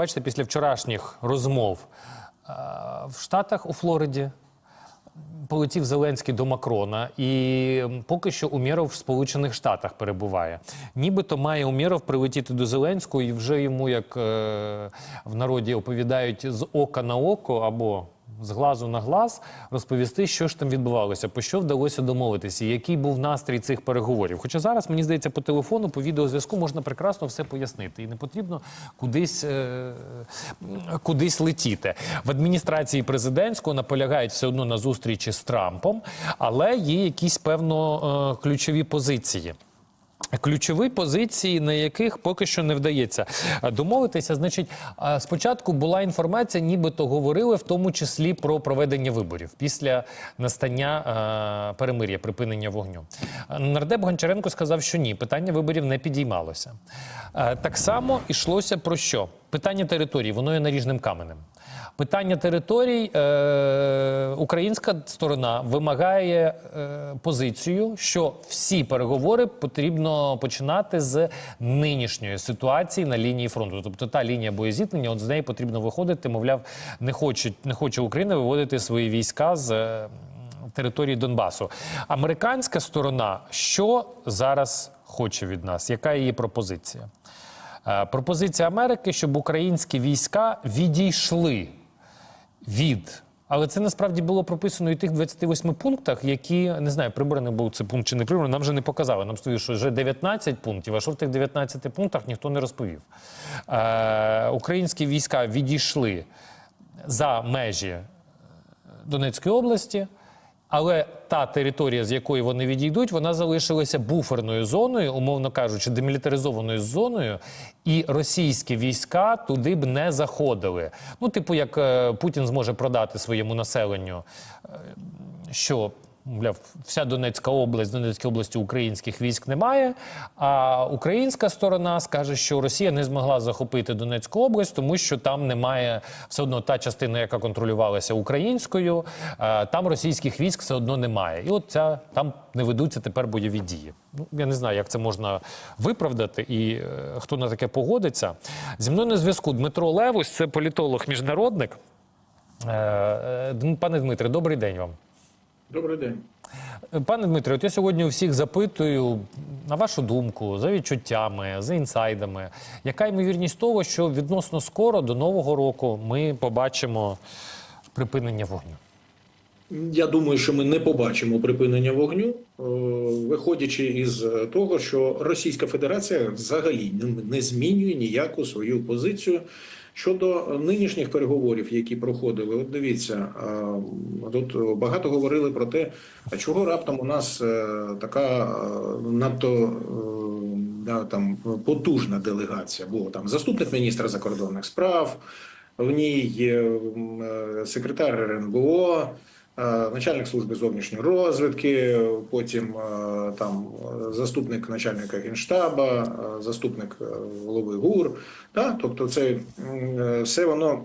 бачите, після вчорашніх розмов е, в Штатах у Флориді полетів Зеленський до Макрона, і поки що Умєров в Сполучених Штатах перебуває. Нібито має Умєров прилетіти до Зеленського і вже йому, як е, в народі оповідають, з ока на око або з глазу на глаз розповісти, що ж там відбувалося, по що вдалося домовитися, який був настрій цих переговорів. Хоча зараз мені здається, по телефону, по відеозв'язку можна прекрасно все пояснити, і не потрібно кудись, е, кудись летіти. В адміністрації президентського наполягають все одно на зустрічі з Трампом, але є якісь певно е, ключові позиції. Ключові позиції, на яких поки що не вдається е, домовитися. Значить, е, спочатку була інформація, нібито говорили в тому числі про проведення виборів після настання е, перемир'я, припинення вогню. Нардеп Гончаренко сказав, що ні, питання виборів не підіймалося. Так само йшлося про що? Питання території, воно є наріжним каменем. Питання територій е, українська сторона вимагає е, позицію, що всі переговори потрібно починати з нинішньої ситуації на лінії фронту. Тобто та лінія боєзіткнення, от з неї потрібно виходити. Мовляв, не хоче, не хоче Україна виводити свої війська з. е, Території Донбасу. Американська сторона що зараз хоче від нас? Яка її пропозиція? Е, Пропозиція Америки, щоб українські війська відійшли від. Але це насправді було прописано і тих 28 пунктах, які не знаю, прибраний був цей пункт чи не прибраний, нам вже не показали. Нам стоїть, що вже 19 пунктів, а що в тих 19 пунктах ніхто не розповів. Е, українські війська відійшли за межі Донецької області. Але та територія, з якої вони відійдуть, вона залишилася буферною зоною, умовно кажучи, демілітаризованою зоною, і російські війська туди б не заходили. Ну, типу, як е, Путін зможе продати своєму населенню, е, що. Мовляв, вся Донецька область, Донецькій області українських військ немає. А українська сторона скаже, що Росія не змогла захопити Донецьку область, тому що там немає все одно та частина, яка контролювалася українською. е, Там російських військ все одно немає. І от ця там не ведуться тепер бойові дії. Ну я не знаю, як це можна виправдати і е, хто на таке погодиться. Зі мною на зв'язку Дмитро Левус, це політолог міжнародник. Е, Пане Дмитре, добрий день вам. Добрий день. Пане Дмитре, от я сьогодні у всіх запитую на вашу думку, за відчуттями, за інсайдами, яка ймовірність того, що відносно скоро до нового року ми побачимо припинення вогню? Я думаю, що ми не побачимо припинення вогню, е, виходячи із того, що Російська Федерація взагалі не- не змінює ніяку свою позицію щодо нинішніх переговорів, які проходили. От дивіться, е, тут багато говорили про те, чого раптом у нас е, така е, надто е, да, там потужна делегація. Було там заступник міністра закордонних справ. В ній е, секретар РНБО, е, начальник служби зовнішньої розвідки, потім е, там е, заступник начальника генштаба, е, заступник е, голови ГУР. Да? Тобто, це е, все воно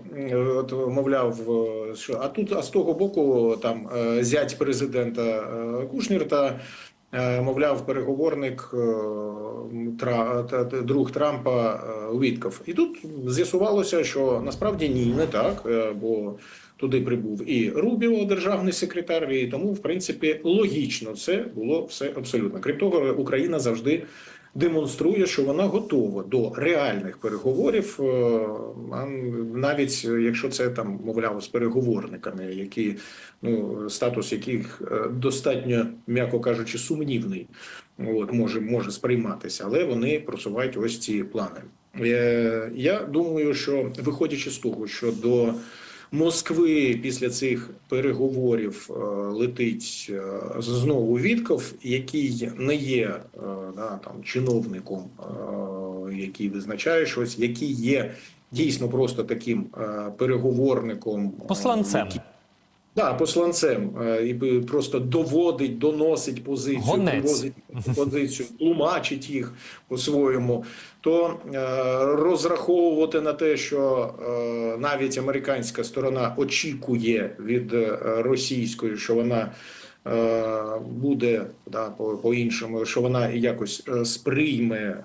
от, мовляв, е, що а тут, а з того боку, там е, зять президента е, Кушнір та. Е, Мовляв, переговорник е, друг Трампа Вітков. І тут з'ясувалося, що насправді ні, не так, е, бо туди прибув і Рубіо, державний секретар, і тому, в принципі, логічно це було все абсолютно. Крім того, Україна завжди демонструє, що вона готова до реальних переговорів, е, навіть якщо це там мовляв з переговорниками, які ну статус яких е, достатньо, м'яко кажучи, сумнівний. От може може сприйматися, але вони просувають ось ці плани. Е, Я думаю, що виходячи з того, що до Москви після цих переговорів е, летить е, знову Вітков, який не є е, да, там чиновником, який визначає щось, який є дійсно просто таким переговорником, Посланцем. який- Да, посланцем е, і просто доводить, доносить позицію, Гонець. привозить позицію, тлумачить їх по-своєму, то е, розраховувати на те, що е, навіть американська сторона очікує від російської, що вона буде да, по, по-іншому, що вона якось е, сприйме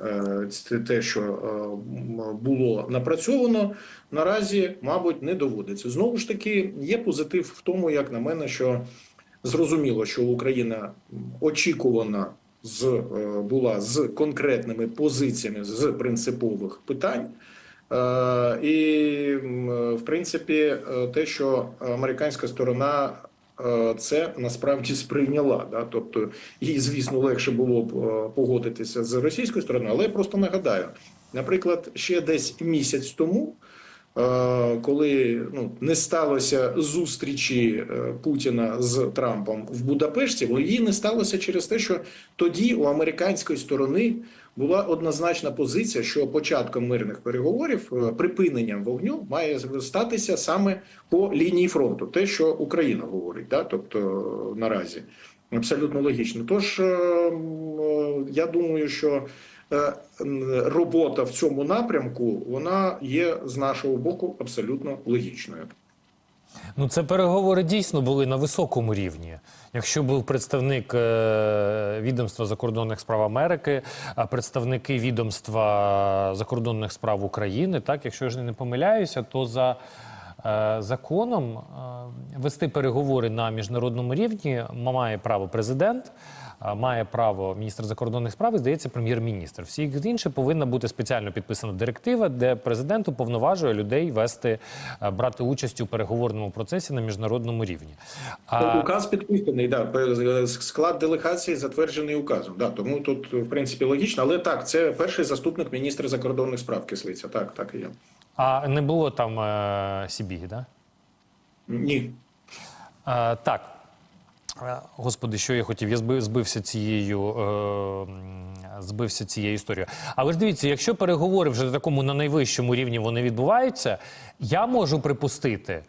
е, те, що е, було напрацьовано, наразі, мабуть, не доводиться. Знову ж таки, є позитив в тому, як на мене, що зрозуміло, що Україна очікувана з е, була з конкретними позиціями з принципових питань. Е, І е, в принципі, е, те, що американська сторона е, це насправді сприйняла. Да? Тобто, їй, звісно, легше було б е, погодитися з російською стороною, але я просто нагадаю, наприклад, ще десь місяць тому. Е, Коли ну не сталося зустрічі е, Путіна з Трампом в Будапешті, її не сталося через те, що тоді у американської сторони була однозначна позиція, що початком мирних переговорів е, припиненням вогню має статися саме по лінії фронту, те, що Україна говорить, да? тобто е, наразі абсолютно логічно. Тож е, я думаю, що робота в цьому напрямку вона є з нашого боку абсолютно логічною. Ну, це переговори дійсно були на високому рівні. Якщо був представник е, відомства закордонних справ Америки, а представники відомства закордонних справ України, так, якщо ж не помиляюся, то за е, законом е, вести переговори на міжнародному рівні має право президент. Має право міністр закордонних справ і здається прем'єр-міністр. Всі інші повинна бути спеціально підписана директива, де президент уповноважує людей вести е, брати участь у переговорному процесі на міжнародному рівні. А, Указ підписаний, да, склад делегації затверджений указом. Да, тому тут, в принципі, логічно. Але так, це перший заступник міністра закордонних справ Кислиця. Так, так і є. а не було там е, Сібіги, да? Ні. Е, так. Господи, що я хотів? Я збився цією, е, збився цією історією. Але ж дивіться, якщо переговори вже на такому на найвищому рівні вони відбуваються, я можу припустити,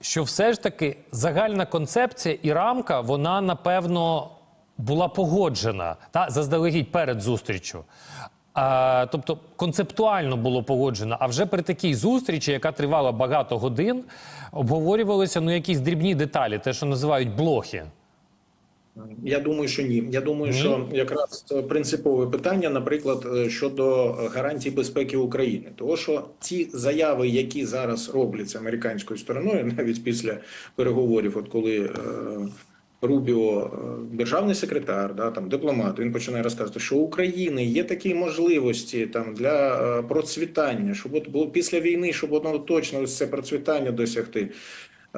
що все ж таки загальна концепція і рамка, вона напевно була погоджена та заздалегідь перед зустрічю. А, тобто концептуально було погоджено, а вже при такій зустрічі, яка тривала багато годин, обговорювалися ну якісь дрібні деталі, те, що називають блохи. Я думаю, що ні. Я думаю, Ні? що якраз принципове питання, наприклад, е, щодо гарантій безпеки України, тому що ті заяви, які зараз робляться американською стороною, навіть після переговорів, от коли е, Рубіо, е, державний секретар, да там дипломат, він починає розказувати, що у України є такі можливості там для е, процвітання, щоб от було після війни, щоб воно точно ось це процвітання досягти.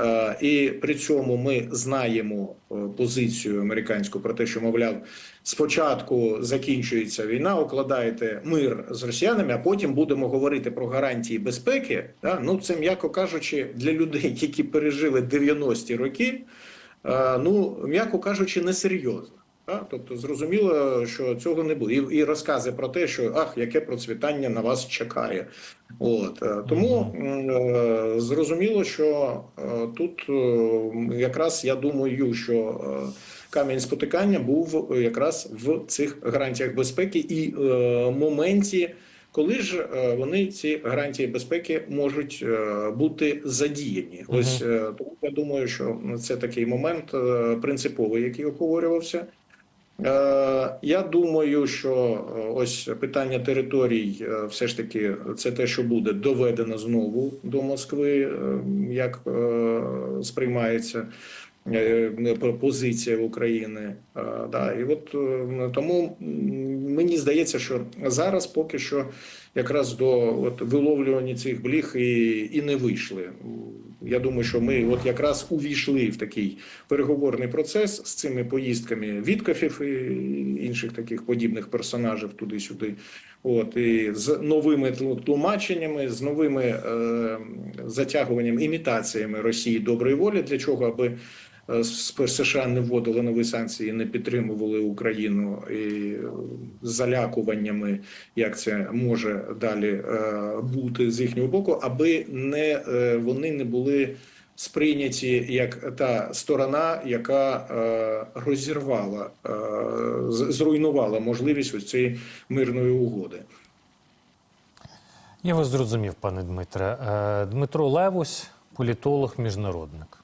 Е, І при цьому ми знаємо е, позицію американську про те, що мовляв, спочатку закінчується війна, укладаєте мир з росіянами, а потім будемо говорити про гарантії безпеки. Ну це м'яко кажучи, для людей, які пережили 90-ті роки, е, ну м'яко кажучи, несерйозно. Да? Тобто зрозуміло, що цього не буде. І, і розкази про те, що ах, яке процвітання на вас чекає. От е, тому е, зрозуміло, що е, тут е, якраз я думаю, що е, камінь спотикання був якраз в цих гарантіях безпеки і е, моменті. Коли ж е, вони ці гарантії безпеки можуть е, бути задіяні? Ось тому я думаю, що це такий момент принциповий, який обговорювався. Е, Я думаю, що е, ось питання територій, е, все ж таки, це те, що буде доведено знову до Москви, як сприймається позиція України. Да, і от тому мені здається, що зараз поки що якраз до от виловлювання цих бліг і, і не вийшли. Я думаю, що ми от якраз увійшли в такий переговорний процес з цими поїздками Віткафів і інших таких подібних персонажів туди-сюди. От і з новими тлумаченнями, з новими е, затягуванням імітаціями Росії доброї волі, для чого аби США не вводили нові санкції, не підтримували Україну і е, залякуваннями, як це може далі е, бути з їхнього боку, аби не е, вони не були сприйняті як та сторона, яка е, розірвала, е, зруйнувала можливість ось цієї мирної угоди. Я вас зрозумів, пане Дмитре. Е, Дмитро Левусь, політолог, міжнародник.